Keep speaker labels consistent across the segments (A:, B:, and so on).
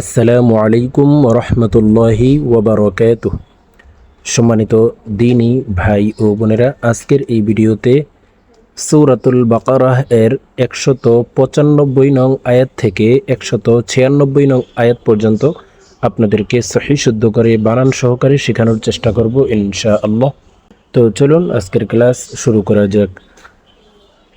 A: আসসালামু আলাইকুম রহমতুল্লাহি ওবরকাত সম্মানিত দিনী ভাই ও বোনেরা, আজকের এই ভিডিওতে সৌরাতুল বাকারাহ এর একশত পঁচানব্বই নং আয়াত থেকে একশত ছিয়ানব্বই নং আয়াত পর্যন্ত আপনাদেরকে সহি শুদ্ধ করে, বানান সহকারে শেখানোর চেষ্টা করব ইনশা আল্লাহ তো চলুন আজকের ক্লাস শুরু করা যাক।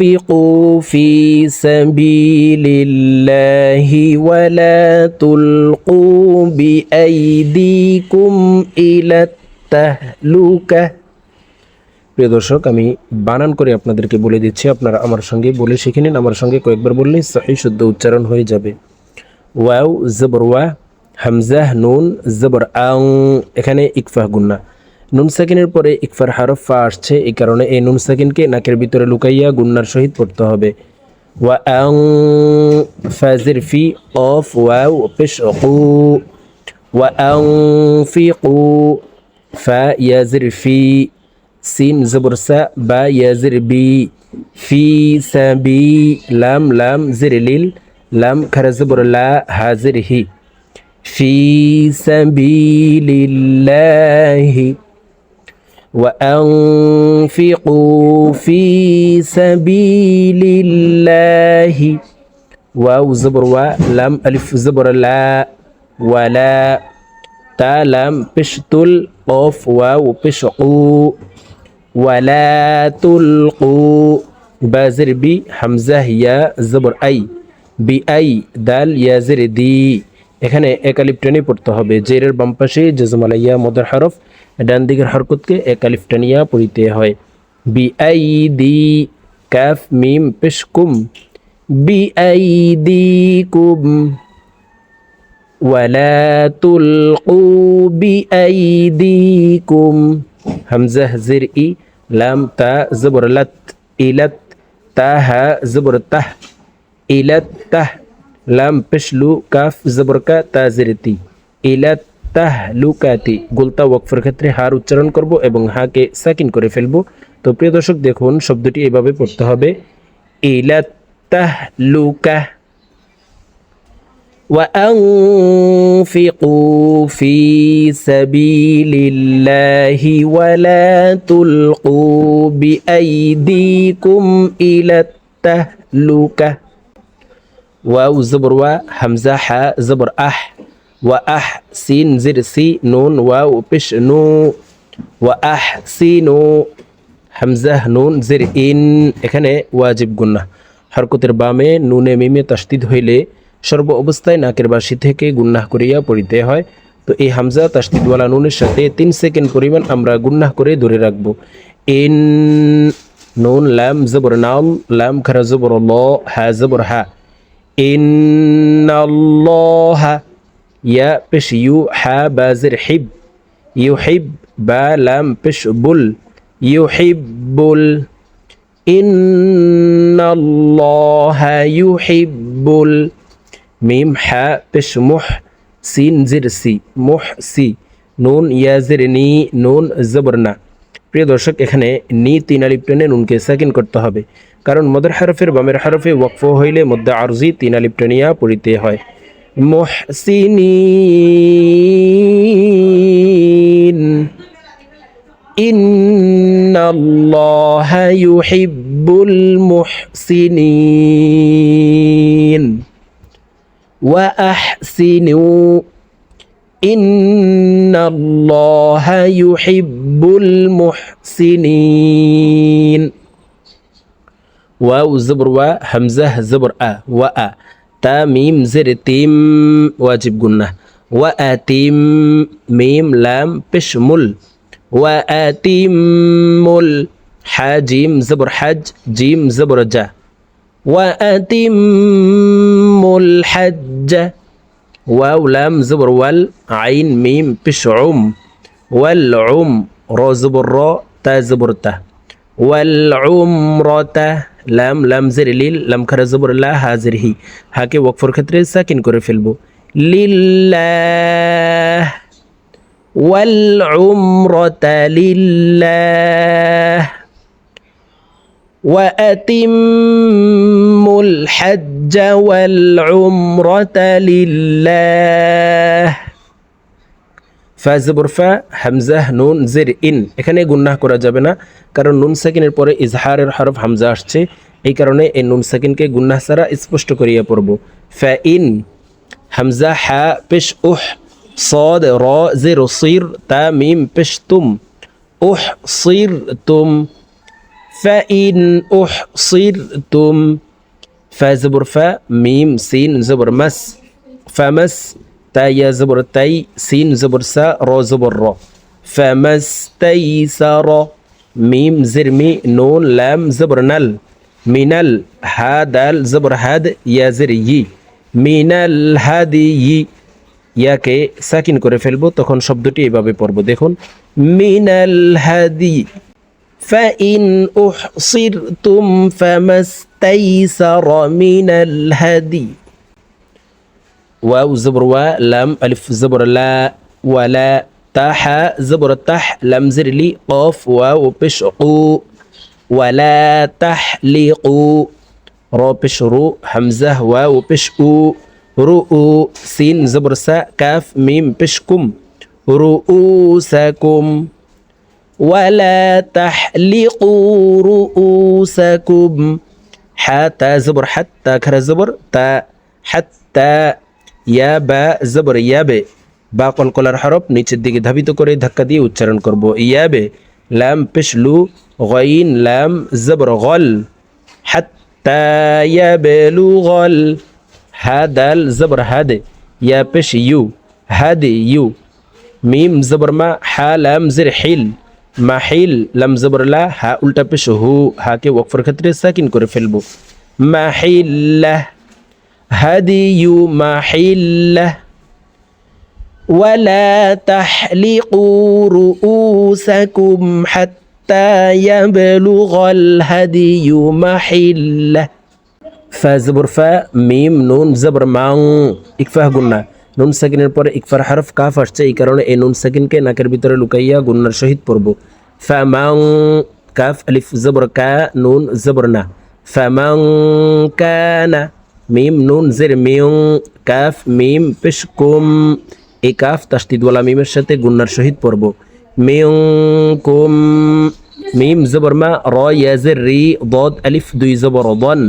A: تنفقوا في سبيل الله ولا تلقوا بأيديكم إلى التهلكة প্রিয় দর্শক, আমি বানান করে আপনাদেরকে বলে দিচ্ছি। আপনারা আমার সঙ্গে বলে শিখে নিন। আমার সঙ্গে কয়েকবার বললেই সহি শুদ্ধ উচ্চারণ হয়ে যাবে। ওয়াও, জবর ওয়া হামজাহ নুন, জবর আং, এখানে ইকফাহ গুন্না। নুন সাকিনের পরে ইকফার হারফ ফা আসছে এই কারণে এই নুন সাকিনকে নাকের ভিতরে লুকাইয়া গুন্নার সহিত পড়তে হবে ওয়া আং ফাজির ফি অফ ওয়াও পেশ অকু ওয়া আং ফি কু ফা ইয়াজির ফি সিন জবর সা বা ইয়াজির বি ফি সাবি লাম লাম জির লিল লাম খারা জবর লা হাজির হি في سبيل الله وأنفقوا في سبيل الله واو زبر و لام ألف زبر لا ولا تا لام بشتل قف واو بشقو ولا تلقوا بازر بي حمزة يا زبر أي. بأي دال يا زر دي. এখানে একালিফ টেনে পড়তে হবে। জেরের বাম পাশে জেজমালাইয়া মদার হরফ, ডান দিকের হরকতকে একালিফ টানিয়া পড়িতে হয়। বি আই দি ক্যাফ মিম পেশকুম বি আই দি কুম ওয়ালা তুলকু বি আই দি কুম হামজা, জের, ই, লাম, তা জবরলাত ইলাত, তাহা, জবর, তাহ, ইলাত লাম পেশলু কাফ জবরকা তাজেরেতি ইলা তাহলুকাতি গোলতা ওয়াকফের ক্ষেত্রে হার উচ্চারণ করব এবং হাকে সাকিন করে ফেলব তো প্রিয় দর্শক দেখুন শব্দটি এভাবে পড়তে হবে ইলা তাহলুকা وأنفقوا في سبيل الله ولا تلقوا بأيديكم إلى التهلكة ওয়াউ জবর ওয়া হামজা হা জবর আহ ওয়া আহ زر, سي সি নুন بش, نو নু ওয়া আহ সি নু হামজা নুন জির ইন এখানে ওয়াজিব গুন্না হরকতের বামে নুনে মিমে তাস্তিদ হইলে সর্ব অবস্থায় নাকের বাসি থেকে গুন্নাহ করিয়া পড়িতে হয় তো এই হামজা তাস্তিদওয়ালা নুনের সাথে তিন সেকেন্ড পরিমাণ আমরা গুন্নাহ করে ধরে রাখব এন নুন লাম জবর নাম লাম খারা জবর ল হা জবর হা ইন্নাল্লাহা ইয়া পেশ ইউ হা বাজির হিব ইউ হিব বা লাম পেশ বুল ইউ হিব্বুল ইন্নাল্লাহা ইউ হিব্বুল মিম হা পেশ মুহ সিন জির সি মুহ সি নুন ইয়াজির নি নুন জবরনা প্রিয় দর্শক, এখানে নি তিন আলিপ্টনে নুনকে সেকেন্ড করতে হবে। কারণ মদের হারফের বামের হারফে ওয়াকফ হইলে মধ্যে আরজি তিন আলিপ টেনিয়া পড়িতে হয় মুহসিনিন إن الله يحب المحسنين وأحسنوا إن الله يحب المحسنين واو زبر و همزة زبر أ وأ تا ميم زر تيم واجب قلنا. وأتم ميم لام بشمل وأتم حاجيم زبر حج جيم زبر جا. وأتم الحج واو لام زبر وال عين ميم بش عم والعم را زبر را تا زبر ته والعمرة লাম লাম জের লিল লাম খারা জবর লা হাজির হি হাকে ওয়াকফর ক্ষেত্রে সাকিন করে ফেলবো লিল্লাহ والعمرة لله وأتموا الحج والعمرة لله ফাজবর ফা হামজাহ নুন জের ইন এখানে গুন্নাহ করা যাবে না কারণ নুন সাকিনের পরে ইজহারের হরফ হামজা আসছে এই কারণে এই নুন সাকিনকে গুন্নাহ ছাড়া স্পষ্ট করিয়া পড়ব ফা ইন হামজা হা পেশ উহ صاد را زر صير تا ميم بشتم أحصرتم فإن أحصرتم فا زبر فا ميم سين زبر مس فمس تا يا زبر تاي سين زبر سا را زبر را فما استيسر ميم زرمي نون لام زبر نل من ال ها دال زبر هاد يا زري من الهدي ইয়াকে সাকিন করে ফেলবো তখন শব্দটি এভাবে পড়ব দেখুন মিনাল হাদি فإن أحصرتم فما استيسر من الهدي واو زبر و لام ألف زبر لا ولا تح زبر تح لم زر لي قاف واو بشقو ولا تحلقوا را بشرو همزة واو بشقو رؤو سين زبر سا كاف ميم بشكم رؤوسكم ولا تحلقوا رؤوسكم حتى زبر حتى كر زبر تا حتى ইয়া বা জবর ইয়াবে বা কলকলার হরফ নিচের দিকে ধাবিত করে ধাক্কা দিয়ে উচ্চারণ করব। ইয়াবে লাম পেশলু গইন, লাম জবর, গল হাত্তায়াবেলু গল, হাদাল জবর, হাদে, ইয়া পেশ ইউ, হাদে ইউ, মিম জবর, মা, হা, লাম, জের, হিল মাহিল লাম জবর, লা, হা, উল্টা পেশ হু হাকে ওয়াকফর ক্ষেত্রে সাকিন করে ফেলব। মা মাহিল্লাহ হাদিয়ু মাহিল্লাহ ولا تحلقوا رؤوسكم حتى يبلغ الهدي محله ফা জবর ফা মিম নুন জবর মাং ইকফাহ গুন্না নুন সাকিনের পরে ইকফার হরফ কাফ আসছে এই কারণে এই নুন সাকিনকে নাকের ভিতরে লুকাইয়া গুন্নার সহিত পড়ব ফা মাং কাফ আলিফ জবর কা নুন জবর না ফা মাং কানা মিম নুন জের মিয়ং কাফ মিম পেশ কুম এই কাফ তাস্তিদওয়ালা মিমের সাথে গুন্নার সহিত পড়ব মিয়ং কুম মিম জবর মা র ইয়াজের রি দদ আলিফ দুই জবর দন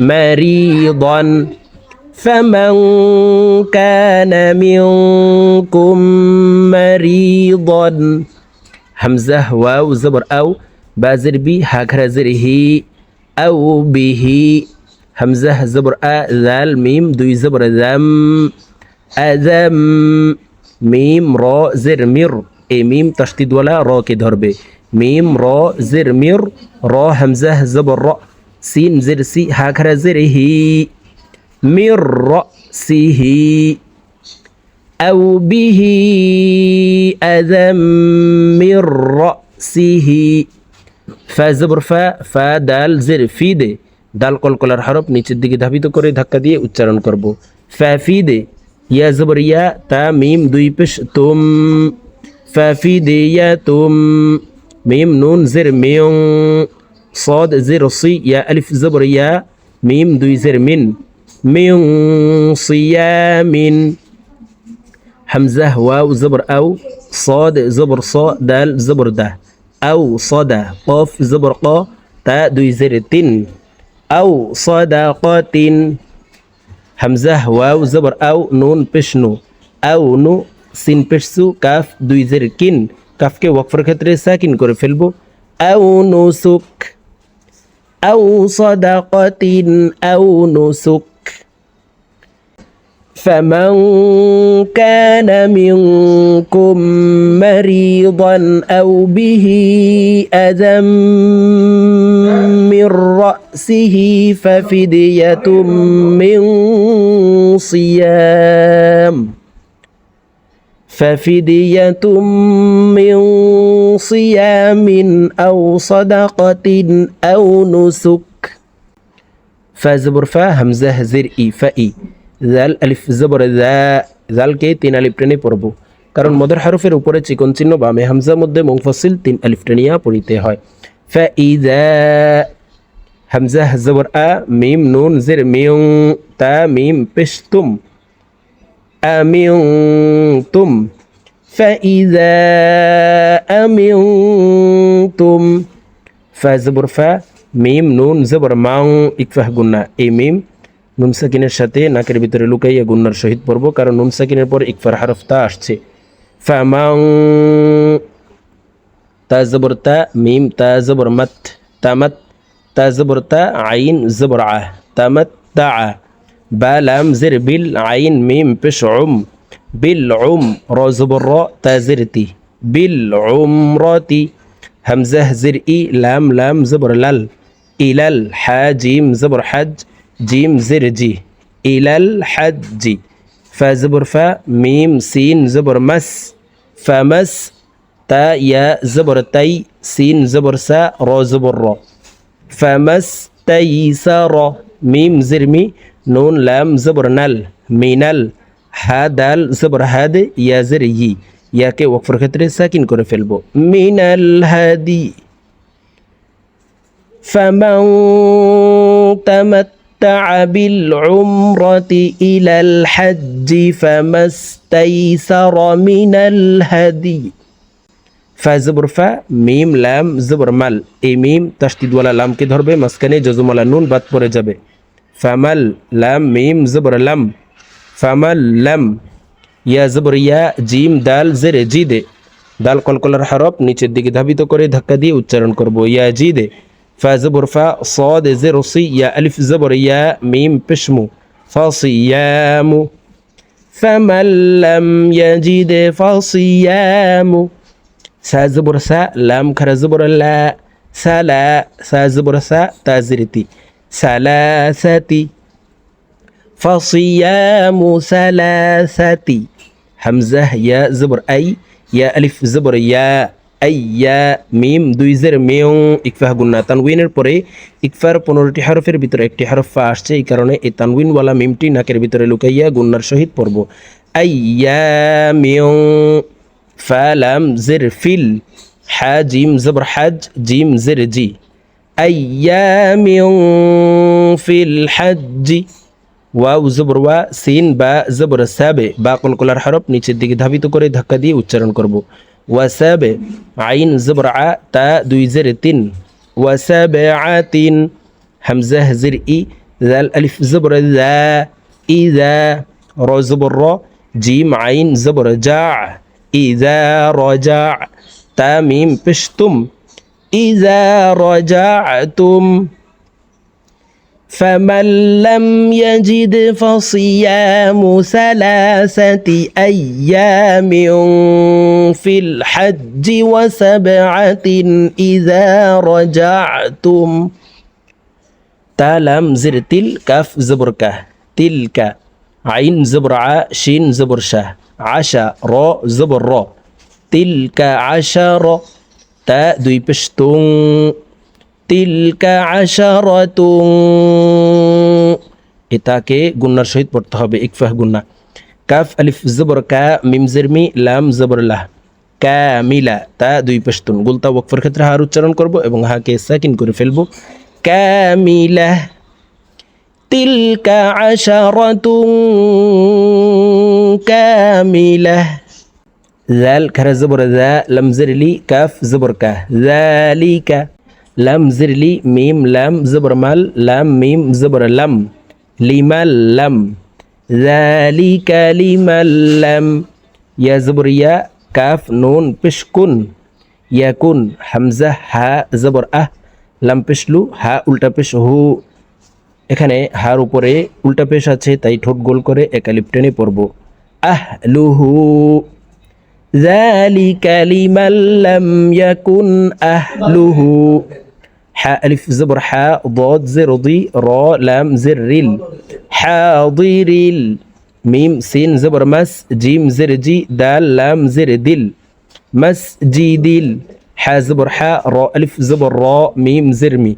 A: مريضا فمن كان منكم مريضا همزة واو زبر أو بازر بي هاكرا زره أو به همزة زبر أ ذال ميم دوي زبر ذم أذم ميم را زر مر اي ميم تشديد ولا را كي ধরবে ميم را زر مر را همزة زبر را সিন জের সি হা খারা জের হি মির রসিহি أو به أذى من رأسه ফা জবর ফা ফা দাল জের ফি দে দাল কলকলার হরফ নিচের দিকে ধাবিত করে ধাক্কা দিয়ে উচ্চারণ করব ফা ফি দে ইয়া জবর ইয়া তা মিম দুই পেশ তুম ফা ফি দে ইয়া তুম মিম নুন জের মিয়ং صاد زر صي يا ألف زبر يا ميم دوي زر من من صيام همزة واو زبر أو صاد زبر صا دال زبر ده أو صدا قاف زبر قا تا دوي زر تن أو صدقات همزة واو زبر أو نون بشنو أو نو সিন পেশসু কাফ দুই জের কিন কাফকে ওয়াকফের ক্ষেত্রে সাকিন করে ফেলবো أو نسك أو صدقة أو نسك فمن كان منكم مريضا أو به أذى من رأسه ففدية من صيام ففدية من صيام أو صدقة أو نسك فزبر فا همزة زر ই ফা ই জাল আলিফ জবর দা জালকে তিন আলিফ টেনে পড়ব কারণ মদের হারফের উপরে চিকন চিহ্ন বামে হামজার মধ্যে মুংফসিল তিন আলিফ টেনিয়া পড়িতে হয় ফা ই দা হামজা জবর আ মিম নুন জের মিউং তা মিম পেশতুম أمنتم فإذا أمنتم فزبر فا মিম নুন জবর মাং ইকফাহ গুন্না এই মিম নুন সাকিনের সাথে নাকের ভিতরে লুকাইয়া গুন্নার সহিত পড়ব কারণ নুন সাকিনের পর ইকফার হারফ তা আসছে ফামাং তা জবর তা মিম তা জবর মত তামাত تا تا عين زبرعة تمتع با لام زر عين ميم بش عم. بالعم را زبر را تا زرتي بالعمرة همزة زر إي لام لام زبر لل. إلى الحاجيم زبر حج جيم زر جي إلى الحج فا زبر فا ميم سين زبر مس. فمس تا يا زبر تي سين زبر سا را زبر را. فمس تيسر ميم زر مي نون لام زبر نل মিনাল হা দাল জবর হাদ ইয়া জের ই ইয়াকে ওয়াকফের ক্ষেত্রে সাকিন করে ফেলবো মিনাল হাদি فمن تمتع بالعمرة إلى الحج فما استيسر من الهدي ফাজবর ফা মিম লাম জবর মাল এই মিম তাস্তিদওয়ালা লামকে ধরবে মাঝখানে জজমওয়ালা নুন বাদ পড়ে যাবে ফামাল লাম মিম জবর লাম ফামাল লাম ইয়া জবর ইয়া জিম দাল জেরে জি দে দাল কলকলার হরফ নিচের দিকে ধাবিত করে ধাক্কা দিয়ে উচ্চারণ করব ইয়া জি দে ফা জবর ফা صاد زر সি ইয়া আলিফ জবর ইয়া মিম পেশমু ফাসিয়ামু فمن لم يجد فصيام সা জবর সা লাম খারা জবর লা সালা সা জবর সা তাজরিতি, সালাসাতি, ফাসিয়ামু সালাসাতি, হামজা, ইয়া, জবর, আই, ইয়া, আলিফ, জবর, ইয়া আইয়া মিম, দুই জের, মেয়ং ইকফাহ গুন্না, তানউইনের পরে ইকফার পনেরোটি হরফের ভিতরে একটি হরফা আসছে, এই কারণে এই তানউইনওয়ালা মিমটি নাকের ভিতরে লুকাইয়া গুন্নার সহিত পড়ব। আইয়া মেয়ং ফালাম জের ফিল হা জিম জবর হাজ জিম জের জি আইয়ামিং ফিল হাজ্জি ওয়াও জবর ওয়া সিন বা জবর সাবে বা কলকলার হরফ নিচের দিকে ধাবিত করে ধাক্কা দিয়ে উচ্চারণ করব ওয়াসাবে আইন জবর আ তা দুই জের তিন ওয়াসাবে আ তিন হামজা হাজির ই জাল আলিফ জবর জা ই জা র জবর র জিম আইন জবর জা إذا رجعت من بشتم إذا رجعتم فمن لم يجد فصيام ثلاثة أيام في الحج وسبعة إذا رجعتم. تلم زر تلك زبركة تلك عين زبرعة شين زبرشة আশা, র, জবর, র। তিলকা আশা র তা দুই পেশ তুং তিলকা আশা র তুং এটাকে গুন্নার সহিত পড়তে হবে, ইকফাহ গুন্না। কাফ, আলিফ, জবর, কা মিমজেরমি লাম, জবর, লাহ। জবরলাহ ক্যামিলা তা দুই পেশতুন। গুলতা ওয়াকফের ক্ষেত্রে হার উচ্চারণ করব এবং হাকে সাকিন করে ফেলব। ক্যামিলা تلك عشرة كاملة. ذل كره زبر ذا لم زر لي كاف زبر كه. ذلك لم زر لي ميم لم زبر مال لم ميم زبر لم. لما لم. ذلك لما لم. يا زبر يا كاف نون بشكن. يكون حمزة ها زبر أه. لم بشلو ها ألتا بش هو. এখানে হার উপরে উল্টা পেশ আছে তাই ঠোঁট গোল করে একালিপ টেনে পড়ব আহ লুহু ذلك لمن لم يكن أهله حاء ألف زبر حاء ضاد زر ضي را لام زر ال حاضر ال মিম সিন জবর মাস জিম জের জি দাল লাম জের দিল মসজিদিল হা জবর হা র আলিফ জবর র মিম জের মি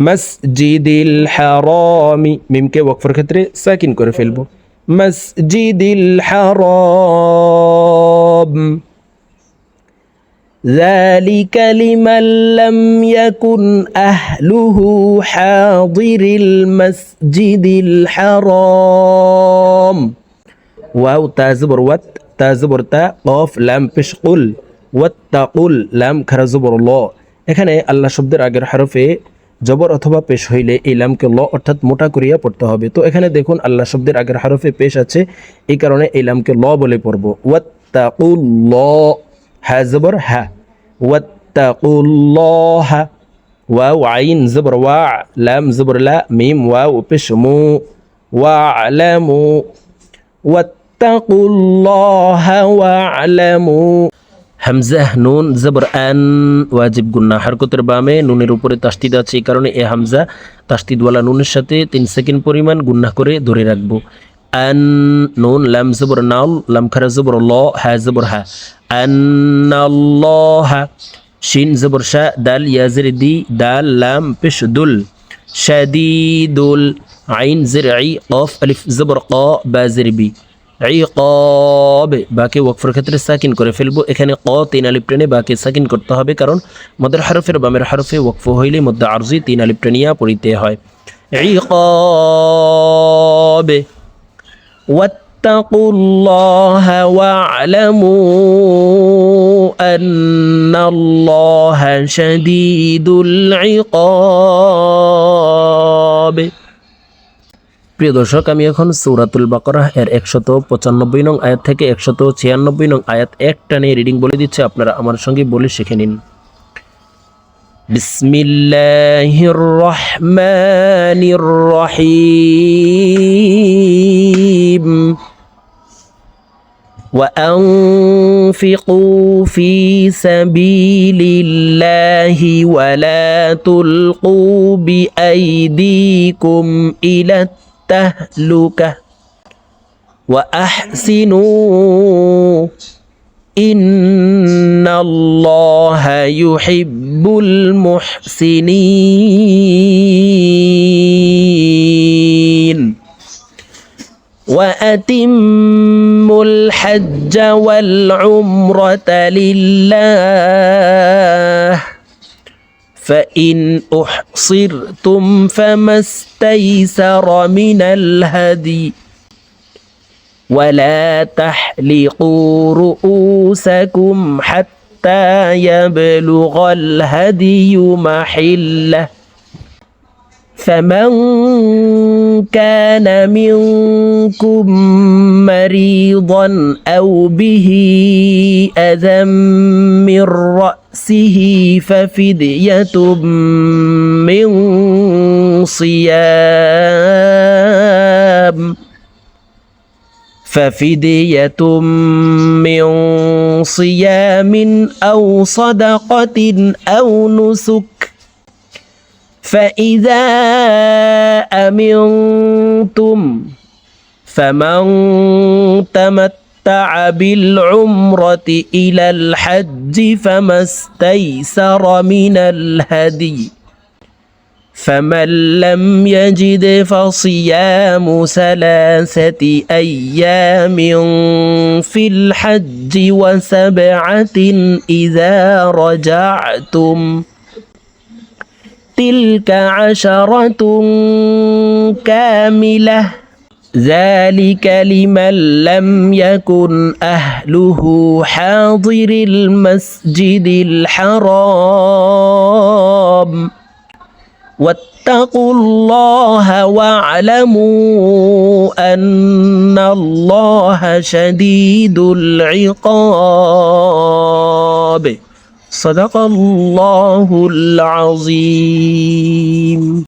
A: মসজিদিল হারামি মিমকে ওয়াকফের ক্ষেত্রে সাকিন করে ফেলবো মসজিদিল হারাম ذلك لمن لم يكن أهله حاضر المسجد الحرام واو تازبر وات تازبر تا قاف لام পেশ قل ওয়াত্তাকুল লাম খারা জবর ল এখানে আল্লাহ শব্দের আগের হরফে জবর অথবা পেশ হইলে এই লামকে ল অর্থাৎ মোটা করিয়া পড়তে হবে। তো এখানে দেখুন, আল্লাহ শব্দের আগের হারফে পেশ আছে, এই কারণে এই লামকে ল বলে পড়ব। ওয়াত্তাকুল ল হা জবর হা ওয়াত্তাকুল্লাহ, ওয়াও, আইন, জবর, ওয়া, লাম, জবর, লা, মিম, ওয়াও, পেশ, মু, ওয়া ওয়ালামু ওয়াত্তাকুল্লাহ ওয়ালামু হামজাহ নুন, জবর, আন, ওয়াজিব গুন্না হারকতের বামে নুনের উপরে তাস্তিদ আছে, এই কারণে এ হামজা তাস্তিদওয়ালা নুনের সাথে তিন সেকেন্ড পরিমাণ গুন্না করে ধরে রাখব। আন, নুন, লাম, জবর, নাল, লাম, খারা, জবর, ল, হা, জবর, হা। আন্নাল্লাহ শিন, জবর, শা, দাল ইয়াজের দি, দাল, লাম, পেশ, দুল। শাদিদুল আইন, জের আই অফ, আলিফ, জবর, ক, বা, জের, বি। ইকব বাকে ওয়াকফের ক্ষেত্রে সাকিন করে ফেলবো এখানে ক তিন আলিপ টেনে বাকে সাকিন করতে হবে কারণ মদের হরফের বামের হরফে ওয়াকফ হইলে মধ্যে আরজি তিন আলিপ টেনিয়া পড়িতে হয় ইকব واتقوا الله واعلموا أن الله شديد العقاب প্রিয় দর্শক, আমি এখন সৌরাতুল বাকরা এর একশত পঁচানব্বই নং আয়াত থেকে একশত ছিয়ানব্বই নং আয়াত এক টানে রিডিং বলে দিচ্ছে, আপনারা আমার সঙ্গে বলে শিখে নিন। বিসমিল্লাহির রহমানির রহিম وأنفقوا في سبيل الله ولا تلقوا بأيديكم إلى التقوى التهلكة وأحسنوا. إن الله يحب المحسنين. وأتموا الحج والعمرة لله. فإن أحصرتم فما استيسر من الهدي ولا تحلقوا رؤوسكم حتى يبلغ الهدي محلة فمن كان منكم مريضا أو به أذى من رأسه ففدية من صيام. ففدية من صيام أو صدقة أو نسك. فإذا أمنتم فمن تمتع بالعمرة إلى الحج فما استيسر من الهدي فمن لم يجد فصيام ثلاثة أيام في الحج وسبعة إذا رجعتم تلك عشرة كاملة ذلك لمن لم يكن أهله حاضر المسجد الحرام واتقوا الله واعلموا أن الله شديد العقاب صدق الله العظيم.